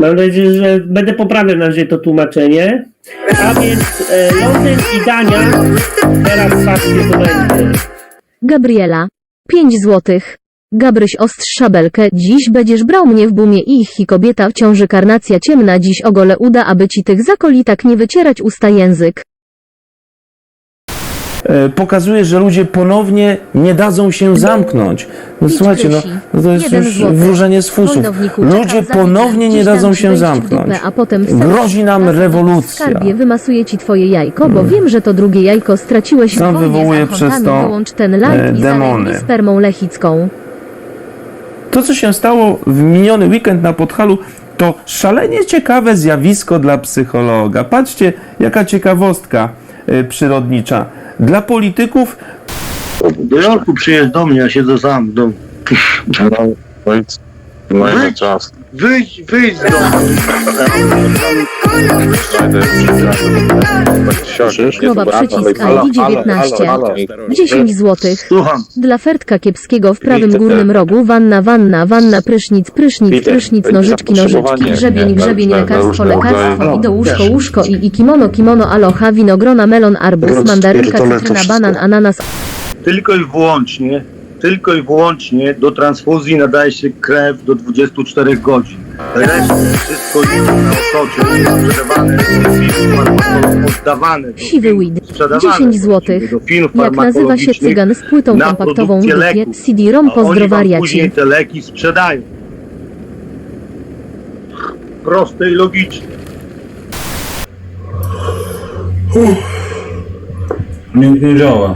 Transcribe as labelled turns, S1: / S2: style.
S1: Mam nadzieję, że będę poprawiał na razie to tłumaczenie. A więc e, Londyn i Dania. Teraz patrzcie, co będzie.
S2: Gabriela. 5 złotych. Gabryś ostrz szabelkę, dziś będziesz brał mnie w bumie ich i kobieta w ciąży karnacja ciemna dziś ogole uda, aby ci tych zakolitak nie wycierać usta język.
S3: E, pokazuje, że ludzie ponownie nie dadzą się zamknąć. No słuchajcie, no, no to jest
S2: Jeden
S3: już
S2: złoty.
S3: wróżenie z fusów.
S2: Wojnowniku,
S3: Ludzie ponownie nie dadzą
S2: ci
S3: się
S2: wejść w
S3: zamknąć.
S2: Dupę, a potem wsadzić
S3: Grozi nam
S2: w
S3: rewolucja.
S2: skarbie wymasuję ci twoje jajko, bo wiem, że to drugie jajko straciłeś w
S3: Sam
S2: wojnie
S3: wywołuje
S2: z
S3: przez to,
S2: Wyłącz ten live
S3: e,
S2: i
S3: demony.
S2: spermą lechicką.
S3: To, co się stało w miniony weekend na Podhalu, to szalenie ciekawe zjawisko dla psychologa. Patrzcie, jaka ciekawostka e, przyrodnicza. Dla polityków
S4: Do Jorku przyjedź do mnie, ja siedzę sam w domu.
S5: No, czas.
S4: Wyjdź, wyjdź z domu.
S2: Krowa przycisk
S5: Halo,
S2: ID
S5: halo,
S2: 19.
S5: halo, halo.
S2: 10 złotych.
S4: Słucham.
S2: Dla Fertka Kiepskiego w prawym górnym
S5: tak.
S2: rogu wanna, wanna, wanna, prysznic, prysznic, prysznic, nożyczki, nożyczki, grzebień, grzebień, lekarstwo, lekarstwo, i do łóżko, łóżko i, i kimono, kimono, aloha, winogrona, melon, arbuz, mandarynka, cytryna, banan, ananas,
S4: Tylko i wyłącznie, tylko i wyłącznie do transfuzji nadaje się krew do 24 godzin. Resztę, wszystko inne na osoczu jest sprzedawane, oddawane. do
S2: Siwy
S4: firm,
S2: weed.
S4: sprzedawane
S2: 10 złotych.
S4: Do firm
S2: jak nazywa się
S4: farmakologicznych
S2: cygan z płytą
S4: na
S2: kompaktową w
S4: produkcję
S2: dupie,
S4: leków.
S2: CD-ROM,
S4: A oni wam te leki sprzedają. Proste i logiczne.
S6: Nie, nie działa.